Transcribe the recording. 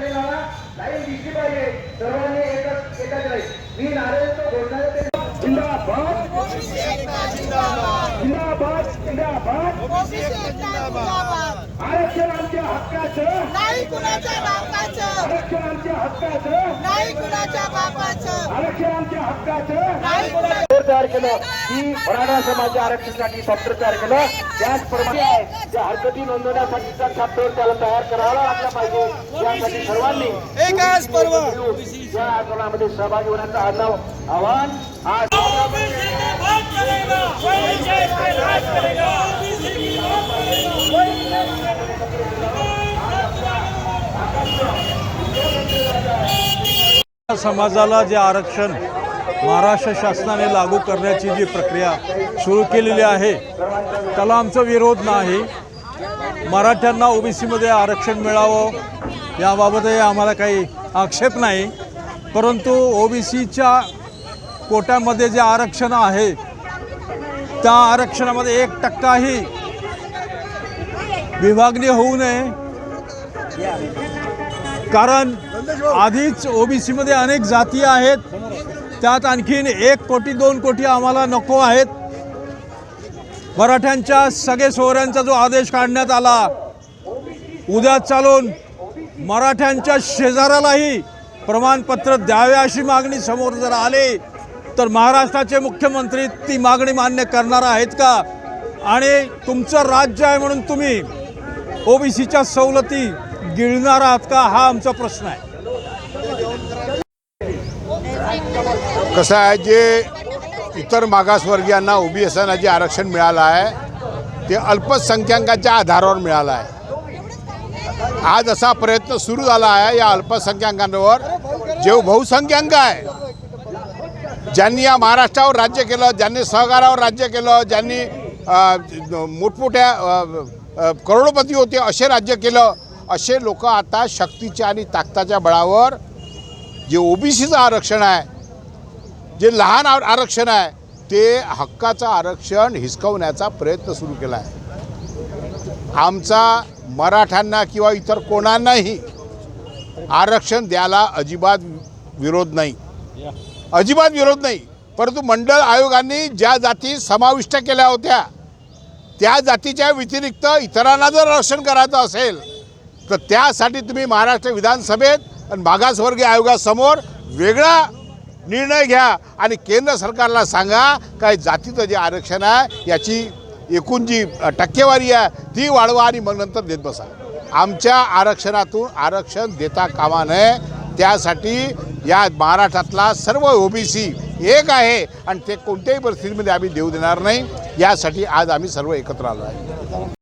खाली लावा लाईन दिसली पाहिजे. सर्वांनी एकच एकाच लाईन मी नारायण तो घोषणा देतो. जिंदाबाद. जिंदाबाद जिंदाबाद. आरक्षण आमच्या हक्काचं. नाही कुणाच्या बापाचं. आरक्षण आमच्या हक्काचं. नाही कुणाच्या बापाचं. आरक्षण आमच्या हक्काचं. नाही तयार केलं. की मराठा समाज आरक्षणासाठी सॉफ्टवेअर तयार केलं. त्याचप्रमाणे त्या हरकती नोंदवण्यासाठीचा सॉफ्टवेअर त्याला तयार करावा लागला पाहिजे. यासाठी सर्वांनी या आंदोलनामध्ये सहभागी होण्याचं आव्हान आज समाजाला जे आरक्षण महाराष्ट्र शासनाने लागू करण्याची जी प्रक्रिया सुरू केलेली आहे त्याला आमचा विरोध नाही. मराठ्यांना ओबीसीमध्ये आरक्षण मिळावं याबाबतही आम्हाला काही आक्षेप नाही. परंतु ओबीसीच्या कोट्यामध्ये जे आरक्षण आहे त्या आरक्षणामध्ये एक टक्काही विभागणी होऊ नये. कारण आधीच ओबीसीमध्ये अनेक जाती आहेत. त्यात आणखीन एक कोटी दोन कोटी आम्हाला नको आहेत. मराठ्यांच्या सगळे सोहऱ्यांचा जो आदेश काढण्यात आला उद्या चालून मराठ्यांच्या शेजाऱ्यालाही प्रमाणपत्र द्यावे अशी मागणी समोर जर आली तर महाराष्ट्राचे मुख्यमंत्री ती मागणी मान्य करणार आहेत का? आणि तुमचं राज्य आहे म्हणून तुम्ही ओबीसीच्या सवलती गिळणार आहात का? हा आमचा प्रश्न आहे. कसं आहे जे इतर मागासवर्गीयांना ओबीएसना जे आरक्षण मिळालं आहे ते अल्पसंख्याकांच्या आधारावर मिळालं आहे. आज असा प्रयत्न सुरू झाला आहे या अल्पसंख्याकांवर. जे बहुसंख्याक आहे ज्यांनी या महाराष्ट्रावर राज्य केलं ज्यांनी सहकारावर राज्य केलं ज्यांनी मोठमोठ्या करोडोपती करोडपती होते असे राज्य केलं असे लोक आता शक्तीच्या आणि ताकदाच्या बळावर जे ओबीसीचं आरक्षण आहे जे लहान आरक्षण आहे ते हक्काचं आरक्षण हिसकवण्याचा प्रयत्न सुरू केला आहे आमचा मराठ्यांना किंवा इतर कोणांनाही आरक्षण द्यायला अजिबात विरोध नाही. अजिबात विरोध नाही. परंतु मंडळ आयोगाने ज्या जाती समाविष्ट केल्या होत्या त्या जातीच्या व्यतिरिक्त इतरांना जर आरक्षण करायचं असेल तर त्यासाठी तुम्ही महाराष्ट्र विधानसभेत आणि मागासवर्गीय आयोगासमोर वेगळा निर्णय घ्या आणि केंद्र सरकारला सांगा काय जातीचं जे आरक्षण आहे याची एकूण जी टक्केवारी आहे ती वाढवा आणि मग नंतर देत बसा. आमच्या आरक्षणातून आरक्षण देता कामा नये. त्यासाठी या महाराष्ट्रातला सर्व ओबीसी एक आहे आणि ते कोणत्याही परिस्थितीमध्ये आम्ही देऊ देणार नाही. यासाठी आज आम्ही सर्व एकत्र आलो आहे.